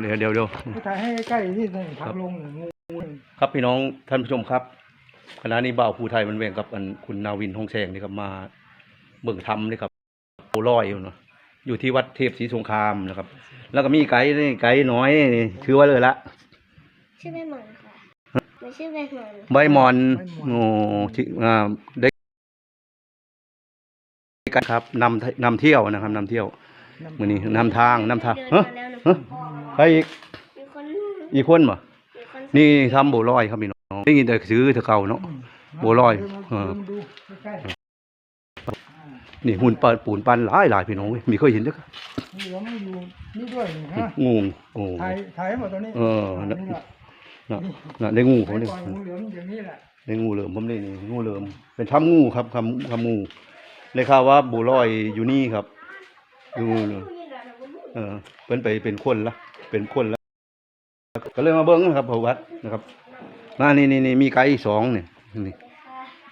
เดี๋ยวเดี๋ยวเดี๋ยวผู้ชายให้ใกล้ๆที่นี่พักลงงูครับพี่น้องท่านผู้ชมครับคณะนี้บ่าวภูไทยมันเวงกับอันคุณนาวินทองแสงนี่ครับมาเบิ่งธรรมนี่ครับโบร้อยอยู่เนาะอยู่ที่วัดเทพศรีสงครามนะครับ แล้วก็มีไกด์นี่ไกด์น้อยนี่ถือว่าเลยละชื่อใบหมอนค่ะหนูชื่อใบหมอนใบหมอนโอ้ที่อ่าได้กันครับนำนำเที่ยวนะครับนำเที่ยวมือนี้นำทางนำทางเดินเฮ้ ยมาแล้วหนูเฮ้ยใครอีกมีคนอีกคนบ่มีคนนี่ทำโบร้อยครับพี่น้องได้ยินแต่ซื้อเถอะเก่าเนาะ บัวลอยเออเดินมาดูใกล้นี่หุ่นปานปูนปันหลายหลายพี่น้องเว้ยมีเคยเห็นเด้อๆเหลือมอยู่นี่ด้วยนี่ฮะงูโอ้ถ่ายถ่ายหมดตัวนี้เออนี่น่ะแหละน่ะน่ะได้งูผมไอ้นี่ปล่อยงูเหลือมอย่างนี้แหละได้งูเหลิมผมนี่นี่งูเหลิม เป็นทำงูครับคำคำงูเลยข่าวว่าบูร้อยอยู่นี่ครับดูงูเหลิมเออเป็นไปเป็นคนละ เป็นคนละก็เลยมาเบิ้งนะครับพระวัดนะครับน่านี่นี่นี่มีไก่อีกสองนี่นี่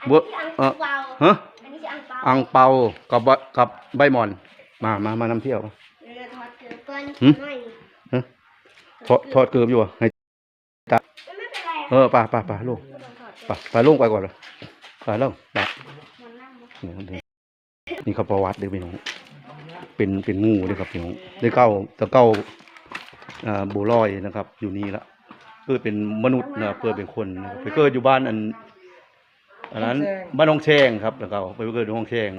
บัวเอ่เอออเปาฮะอันนี้ชื่ออังเปาอังเปากับใบกับใบหมอน มามามานำเที่ยวเดี๋ยวเราถอดเกลือเปิ้ลหืมหน่อยฮะทอดทอดเกือบอยู่อะให้ไม่เป็นไรเออไป่าป่าป่าลูกไม่ต้องถอดไป่าป่าลงไปก่อนเลยป่าลงไปมันนั่งนะนี่ครับนี่ครับประวัติเด้อพี่น้องเป็นเป็นงูเด้อครับพี่น้องได้เก้าตะเก้า อ่าบัวลอยนะครับ อยู่นี่ละเพื่อเป็นมนุษย์นะเพื่อเป็นคนนะครับไปเกิดอยู่บ้านอัน อันนั้นบ้านหนองแชงครับแล้วก็ไปเกิดอยู่หนองแชง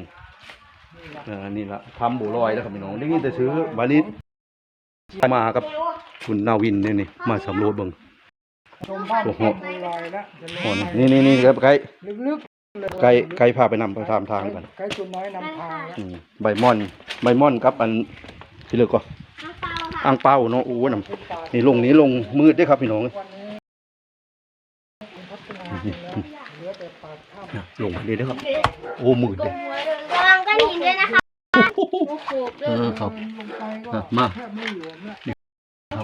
อ่านี่ละทำบัวลอยแล้วครับพี่น้องได้ยินแต่ซื้อวันนี้มากับเร็วคุณนาวินเนี่ยนี่มาสำรวจเบิ่งชมบ้านโอ้โหบัวลอยแล้วจะลงโอ้ไปนี่นี่นี่ครับไกด์ลึกๆเลยไกด์ไกด์พาไปนำไปตามทางกันไก่ตัวน้อยนำทางแล้วอืมใบม่อน ใบม่อนกับอันที่เลือกก็ อังเปาค่ะอ่างเป้าเนาะโอ้น้เป็นป่าำนี่ลงนี้ลงมืดเด้วยครับพี่น้องวันนี้พัฒนาไปแล้วเหลือแต่ปากถ้ำลงนี่เด้อครับ โอ้มืดเลยระวังก้อนหินด้วยนะคะโอ้โหเดิเอนอครับลงไปก็อะมาแทบไม่เหลือเนี่ย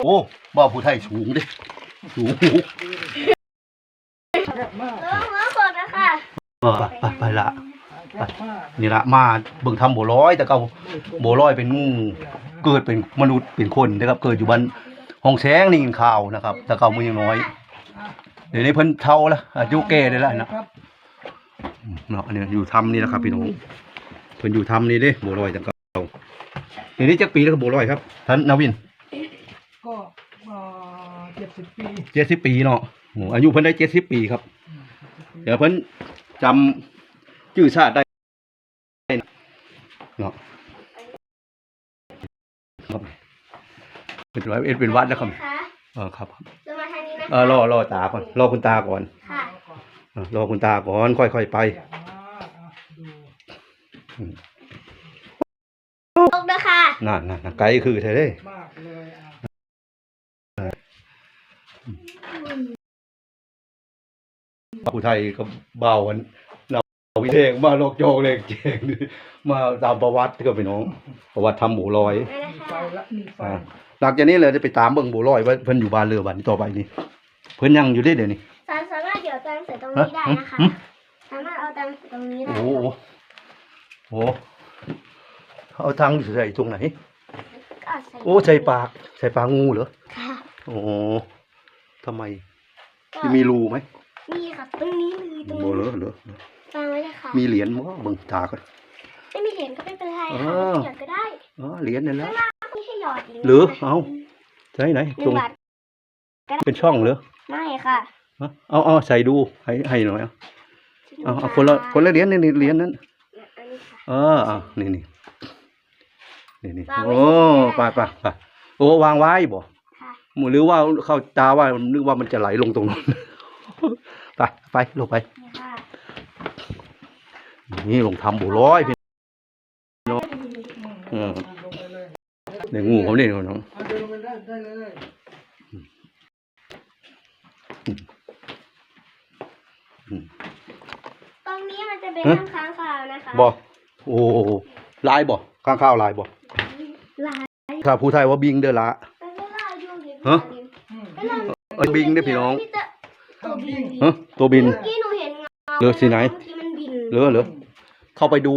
โอ้บ้าผู้ไทยสูงเด้สูงแคบมากเออหัวกดนะคะเออไปไปละแคบมาก นี่ละมาเบิ่งทำโบร้อย แต่เก่าโบร้อยเป็นงูเกิดเป็นมนุษย์เป็นคนนะครับ เกิดอยู่บ้านห้องแสงนี่กินข้าวนะครับ แต่เก่ามือยังน้อยเดี๋ยวนี้เพิ่นเท่าละอายุแก่ได้แล้วนะครับเนาะอันนี้อยู่ทำนี่แหละครับพี่น้องเพิ่นอยู่ทำนี่เด้โบร้อยจังเก่าเดี๋ยวนี้จักปีแล้วครับโบร้อยครับท่านนาวินก็เจ็ดสิบปีเจ็ดสิบปีเนาะโอ้อายุเพิ่นได้เจ็ดสิบปีครับ เดี๋ยวเพิ่นจำ ชื่อชาติได้เนาะครับเป็นร้อยเอ็ดเป็นวัดนะครับค่ะเออครับเรามาทางนี้นะเออรอรอตาก่อนรอคุณตาก่อนค่ะเออรอคุณตาก่อนค่อยๆไปอยากมาอะดูลงนะคะนั่นนั่นนั่นไกลคือเธอเด้มากเลยอะผู้ไทยก็เบากันเรา วิเทงมาโลกโจกเลยเจงมาตามประวัติก็ไปน้อง ประวัติทำหมูลอยนั่นนะมีไฟคะละมีไฟอ่าหลังจากนี้เลยจะไปตามเบิ่งหมูลอยว่าเพิ่นอยู่บ้านเรือบ้านนี้ต่อไปนี่เพิ่นยังอยู่ได้เดี๋ยวนี้สามสามารถเดี๋ยวตังใส่ตรงนี้ได้นะคะฮะสามารถเอาตังใส่ตรงนี้ได้โอ้โหโอ้โหเอาทางใส่ตรงไหน ก็เอาใส่โอ้ใส่ปากใส่ปากงูเหรอค่ะโอ้ทำไมก็มีรูไหมมีค่ะตรงนี้เลยตรงโบเหรนี้อเหรอ ฟังไว้เลยค่ะมีเหรียญมั้งเบิ่งตาก่อน ไม่มีเหรียญก็ไม่เป็นไรอ๋ค่ะอ ไม่หยอดก็ได้อ๋อเหรียญนั่นแหละไม่ใช่หยอดย่างนี้หรือเอาใช่ไหนหตรนึ่งงบาทเป็นช่องเหรอไม่ค่ะฮะเอาเอาใส่ดูให้ให้หน่อยเอาเอาเอาคนละคนละเหรียญนี่นี่เหรียญนั้นอันนี้ค่ะ เออเอานี่นี่นี่นี่วางไว้โอ้ไปเฉยๆไปไปโอ้วางไว้บ่ค่ะหมูหรือว่าเข้าตาว่านึกว่ามันจะไหลลงตรงนั้น ไปไปลงไปนี่ค่ะ นี่ลงทำบุร้อยพี่เออลงไปเลยในงูเขาเนี่ยน้องเอาเดินลงไปได้ได้เลยตรงนี้มันจะเป็นฮะน้ำค้างคาวนะคะบ่โอ้ลายบ่ข้างข้าวลายบ่ลายถ้าผู้ไทยว่าบิงเด้อละมันก็ลายอยู่ดิฮะอืมก็ลายเอ้ยบิงเด้อพี่น้องพี่จะตัวบินฮะตัวบินเมื่อกี้หนูเห็นเงาเหลือสีไหนเมื่อกี้มันบินเหลือเหลือ เข้าไปดู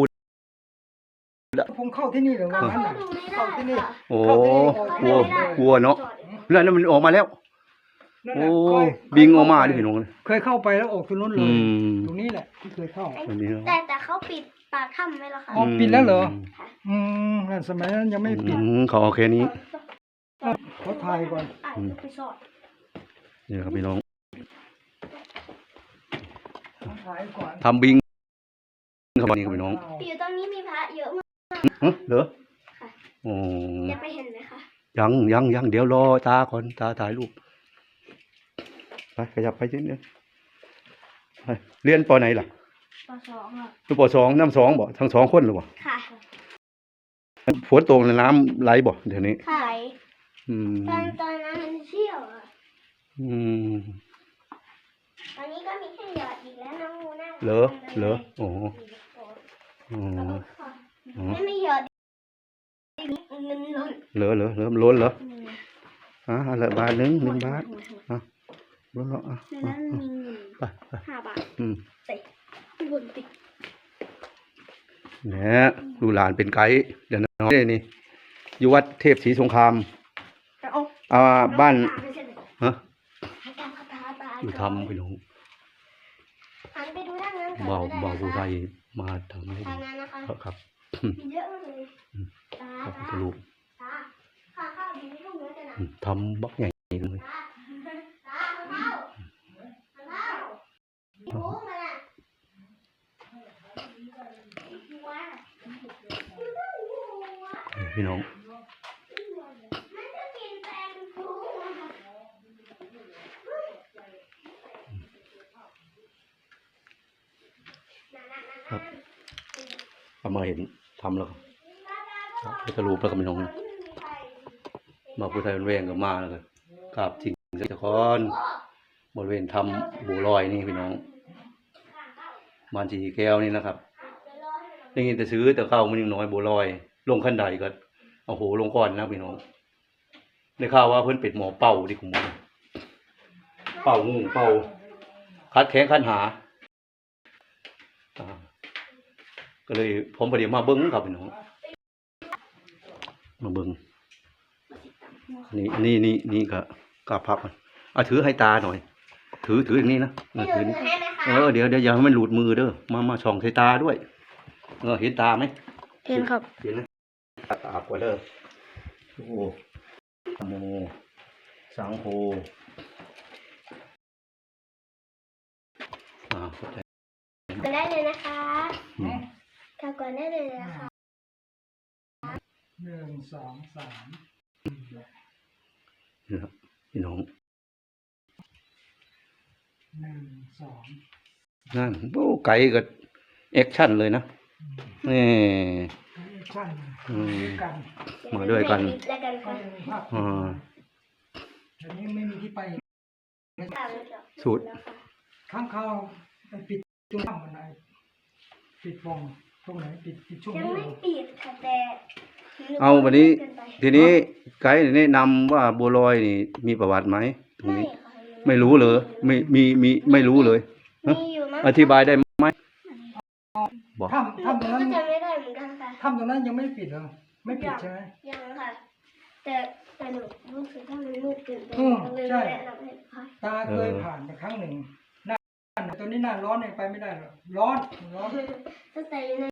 คงเข้าที่นี่เหรือก็ว่างั้นเข้าน่ะดูไม่ได้เข้าที่นี่ค่ะโอ้กลัวกลัวเนาะจอดอยู่แล้วนั่นมันออกมาแล้ว นั่นโอ้แหละเคยบิงออกมาดิพี่น้องเคยเข้าไปแล้วออกตรงนู้นเลอืย มตรงนี้แหละที่เคยเข้าอันนี้ครับแต่แต่เขาปิดปากถ้ำไว้แล้วค่ะอ๋อปิดแล้วเหรอมอืมนั่นสมัยนั้นยังไม่ปิด อืมเขาเอาแค่นี้เขาถ่ายก่อนอะจะไปสอดนี่ครับพี่น้องเขาถ่ายก่อน ทำบิง ครับนี่ครับพี่น้องอยู่ตรงนี้มีพระเยอะมากฮะเหรอค่ะโอ้จะไปเห็นไหมคะยังยังยังเดี๋ยวรอตาก่อนตาถ่ายรูปไปขยับไปนิดนึงไปเรียนปอไหนล่ะปสองอะหรือปอสองน้ำสองบ่ทั้งสองคนหรือบ่ค่ะฝนตกในน้ำไหลบ่เดี๋ยวนี้ค่ะอืมตอนตอนนั้นมันเชี่ยวอะอืมตอนนี้ก็มีแค่หยอดอีกแล้วน้องงูน่าเหรอเหรอโอ้โหอ๋ออ๋อ ไม่ไม่หยอดเงินล้นเหลือเหลือเหลือล้นเหรออ่าเหลือบาทหนึ่งหนึ่งบาทล้นแล้วอะในนั้นมีเงินไปไปห้าบาทอืมใส่บนติกเนี่ยดูหลานเป็นไกด์เดี๋ยวน้องนี่นี่อยู่วัดเทพศรีสงครามแต่เอาอ่าบ้านไม่ใช่เลยฮะให้การคาถาตาอยู่ทำพี่น้อง หันไปดูด้านนั้นก่อนเบาก็ได้เบานะคะผู้ไทยมาทำให้ทางนั้นนะคะครับครับมีเยอะมากเลยอืมตาพระตาพุทธรูปตาข้าวข้าวดีไม่รู้เนื้อจะหนาอืมทำบักใหญ่เลยตาตาข้าวข้าวมีหมูมันอะว้านี่พี่น้อง มันจะกินแตงฟูอะค่ะ ครับเอามาเห็นทำแล้วครับพุทธรูปแล้วก็พี่น้องมาผู้ไทยเป็นแวงกับมาแล้วก็กราบสิ่งศักดิ์สิทธิ์คอนบริเวณทำบูลอยนี่พี่น้องมานสีแก้วนี่นะครับได้ยินแต่ซื้อแต่เข้ามันยังน้อยบัวลอย ลงขั้นใดก็เอาโหลงก่อนนะพี่น้องได้ข่าวว่าเพิ่อนเป็ดหมอเป่าดิคุณหมอเป่างูเป่าคัดแข้งคัดหา ก็เลย ผมประเดี๋ยวมาเบิ้งครับพี่น้องมาเบิ้งนี่อันนี้นี่นี่ก็กาพับอะเอาถือให้ตาหน่อย ถือถืออย่างนี้นะเอพี่อดูถือมืนี่อให้ไหมคะเออเดี๋ยวเดี๋ยวอย่าให้มันหลุดมือเด้อมามาช่องใส่ตาด้วย เออเห็นตาไหมเห็นครับเห็นนะตาตากว่าเด้อโอ้โหนะโมสังโฆอ่าเข้าใจก็ได้เลยนะคะอืม กลับก่อนได้เลยนะคะหนึ่งสองสามนี่ครับพี่น้องหนึ่งสองนั่นโอ้ไก่ก็แอคชั่นเลยนะนี่แอคชั่นอืมด้วยกันมาด้วยกันแล้วกันก็ค่ะจะมีภาพอ่าอันนี้ไม่มีที่ไปสูตรข้างเข้าไปปิดตรงถ้ำมันไหนปิดฟอง ตรงไหนปิดปิดช่วงยังนี้ไม่เหรอปิดค่ะแต่เอาวันนี้เกิไปทีนี้ไกด์แนะนำว่าบัวลอยนี่มีประวัติไหมตรงไม่นี้ค่ะไม่รู้เลยไม่มีมีไม่รู้เลยมีอยู่มั้งอธิบายได้ไหม บอก ถ้ำหนูถ้ำตรงก็นั้นจะไม่ได้เหมือนกันค่ะ ถ้ำตรงนั้นยังไม่ปิดเหรอไม่ปิดใช่ไหม ยังค่ะ แต่แต่หนูรู้สึกว่ามันมืดเกินไปอืมก็เลยใช่แนะนำให้ค่ะตาเคยผ่านไปครั้งหนึ่งหน้าตอนนี้หน้าร้อนเนี่ยไปไม่ได้หรอกร้อนร้อน ตั้งแต่อยู่ใน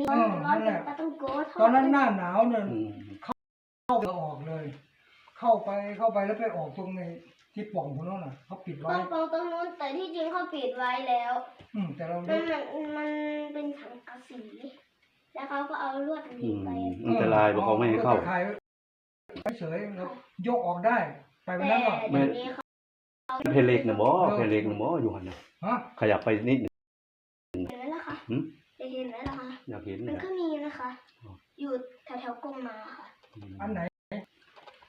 นี้เออร้อนนั่นแหละปลาต้องโกะทดตอนนั้นหน้าหนาวเนี่ยอืมเข้าไปออกเลย เข้าไปเข้าไปแล้วไปออกตรงในที่ปล่องพวกนั้นน่ะเขาปิดตรไว้งตรงตรงนู้นแต่ที่จริงเขาปิดไว้แล้ว อืมแต่เรามันมันมันเป็นถังกระสีแล้วเขาก็เอาลวดหอืนีบมไปอันตรายเพราะเขาไม่ให้เข้าอถ่ายไว้เฉยแล้วยกออกได้ไปวันแต่นั้นก็เดี๋ยวนี้เขาเพลเล็กนะบ่เพลเล็กนะบ่อยู่หันนะฮะขยับไปนิดหนึ่งเห็นไหมล่ะคะหืมจะเห็นไหมล่ะคะ อยากเห็นมันเนี่ยก็มีนะคะอ๋ออยู่แถวแถวๆกงมาค่ะอันไหน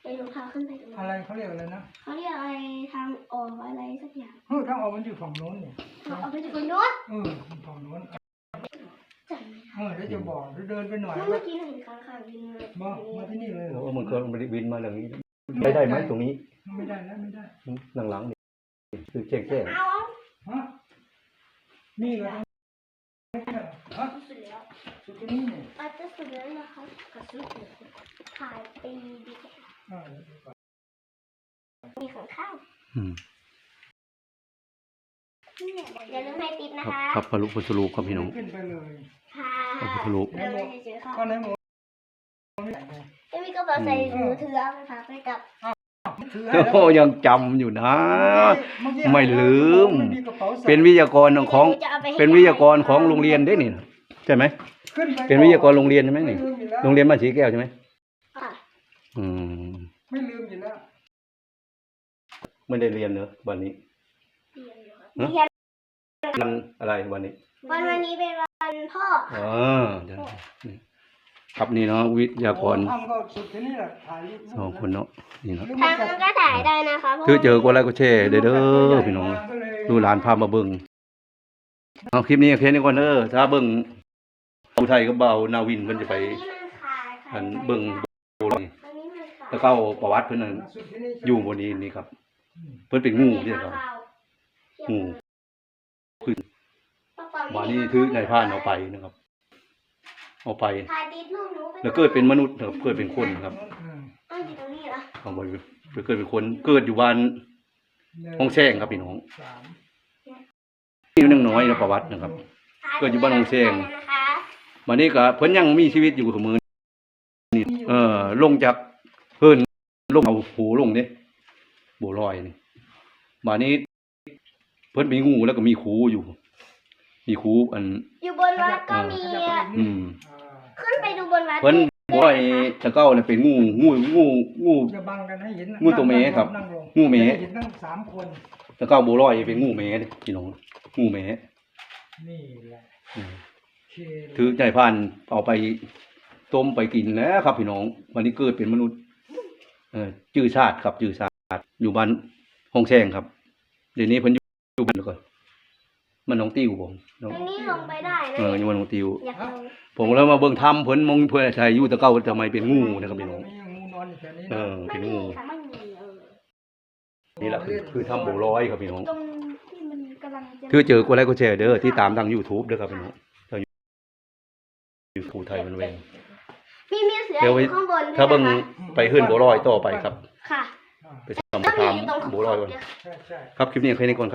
เดี๋ยวหนูพาขึ้นไปดูอะไรเขาเรียกอะไรนะเขาเรียกอะไรทางออกอะไรสักอย่างเฮ้ยทางออกมันอยู่ฝั่งโน้นเนี่ยเอาไปจากคนนู้นเออฝั่งโน้นจำไม่ได้เออเดี๋ยวจะบอกเดี๋ยวเดินไปหน่อยเมื่ว่าอกี้หนูเห็นค้างคาวบินมาบอกมาที่นี่เลยเหรอ โอ้มันก็บินมาอย่างนี้ได้ได้ไหมตรงนี้ไม่ได้แล้วไม่ได้หลังๆนี่คือแจ้งแจ้ง เอา ฮะนี่เหรอฮะสุดแล้วสุดที่นี่เนี่ยอาจจะสุดแล้วนะคะกระสุนถ่ายปีดีกว่าเออมีของข้าวอืมอย่าลืมให้ติ๊บนะครับคะครับพระลุพุทธรูปครับพี่น้องขึ้นไปเลยค่ะพระพุทธรูปเดินไปเฉยๆค่ะก็ในหมดจะมีกระเป๋าใส่มือถือเอาไปฝากไปกับถือให้แล้วโอ้ยังจำอยู่นะเอกี้ไม่ลืมไมีกระเป๋าใส่เป็นวิทยากรของจะอาไปให้เป็นวิทยากรของโรงเรียนได้นี่ ใช่ไหม ขึ้นไปเป็นวิทยากรโรงเรียนใช่ไหมนี่ ลืมอยู่แล้วโรงเรียนบ้านสีแก้วใช่ไหมค่ะอืม ไม่ลืมอยู่แล้วไม่ได้เรียนเนอะวันนี้ เรียนวันอะไรวันนี้วันวันนี้เป็นวันพ่ออ๋อเดี๋ยวนี่ครับนี่เนาะวิทยากรโอ้ทำก็สุดที่นี่แหละถ่ายรูปสองคนเนาะนี่เนาะลืมทางจันั้ดนก็ถ่ายได้นะคะเพราะคือเจอกดไลค์กดแชร์เด้อเด้อพี่น้อง ดูหลานพามาเบิ่งเอาคลิปนี้แค่นี้ก่อนเด้อถ้าเบิ่ง อุทัยกับเบานาวินเพิ่นจะไปอันนี้มันขาดค่ะอันเบิ่งโบราณอันนี้มันขาดแล้วก็ประวัติเพิ่นนั่นสุดที่นี่อยู่บนนี้นี่ครับ เพิ่นเป็นงูที่ครับงูมานี่ถือในายพรานเอาไปนะครับ เอาไปถ่ายติดรูปหนูไป แล้วเกิดเป็นมนุษย์นะครับเกิดเป็นคนครับอืมต้องอยู่ตรงนี้เหรอเอาไปไปเกิดเป็นคนเกิดอยู่บ้านห้องแช่งครับพี่น้องสามที่นึงน้อยนะประวัตินะครับ เกิดอยู่บ้านหนองเซง นะคะมานี่ก็เพิ่นยังมีชีวิตอยู่กับมือนี่เออ ลงจากเพิ่นลงเอาหูลงนี่บัวลอยนี่มานี้ เพิ่นมีงูแล้วก็มีคูอยู่ มีคูอัน อยู่บนวัดก็มีขยับไปอีกนิดอืมอ่าขึ้นไปดูบนวัดเพิ่นบ่อยตะเก้าเนี่ยเป็นงูงูงูงูจะบังกันให้เห็นนะงูตัวเมครับนั่งลงูเมจะได้เห็นทั้งสามคนตะเก้าบัวลอยเป็นงูแม่เด้พี่น้องงูแม่นี่แหละอืมโอเค ถือใจพานเอาไปต้มไปกินแล้วครับพี่น้อง วันนี้เกิดเป็นมนุษย์ เออจื้อชาติครับจื้อชาติ อยู่บ้านห้องแซงครับ เดี๋ยวนี้เพิ่นอยู่บ้านแล้วก็มันน้องติ้วผมน้องตรงนี้ลงไปได้นะเอออยู่บ้านน้องติ้วอยากลงผมแล้วมาเบิ่งทำเพิ่นมองเพิ่นใช้อยู่แตะเก้าทำไมเป็นงูนะครับพี่น้องมีงูนอนอยู่แถวนี้เอนะอไม่เป็นมีงูค่ะไม่มีเออนี่แหละคือคือทำโบร้อยครับพี่น้อง ตรงที่มันกำลังจะคือเจอกดไลค์กดแชร์เด้อที่ตามทาง YouTube เด้อครับพี่น้อง ทาง YouTube ไทยมันเวงมีมีเสือเดี๋อยวไว้ยู่ข้างบนด้วยถ้าเบิ่งนะคะไปขึ้นโบร้อยต่อไปครับ ค่ะอ่าไปทำแล้วมีตามอยู่ตรงขอบโบร้อยก่อนเดี๋ยวใช่ใช่ ครับคลิปนี้แค่นี้ก่อนครับ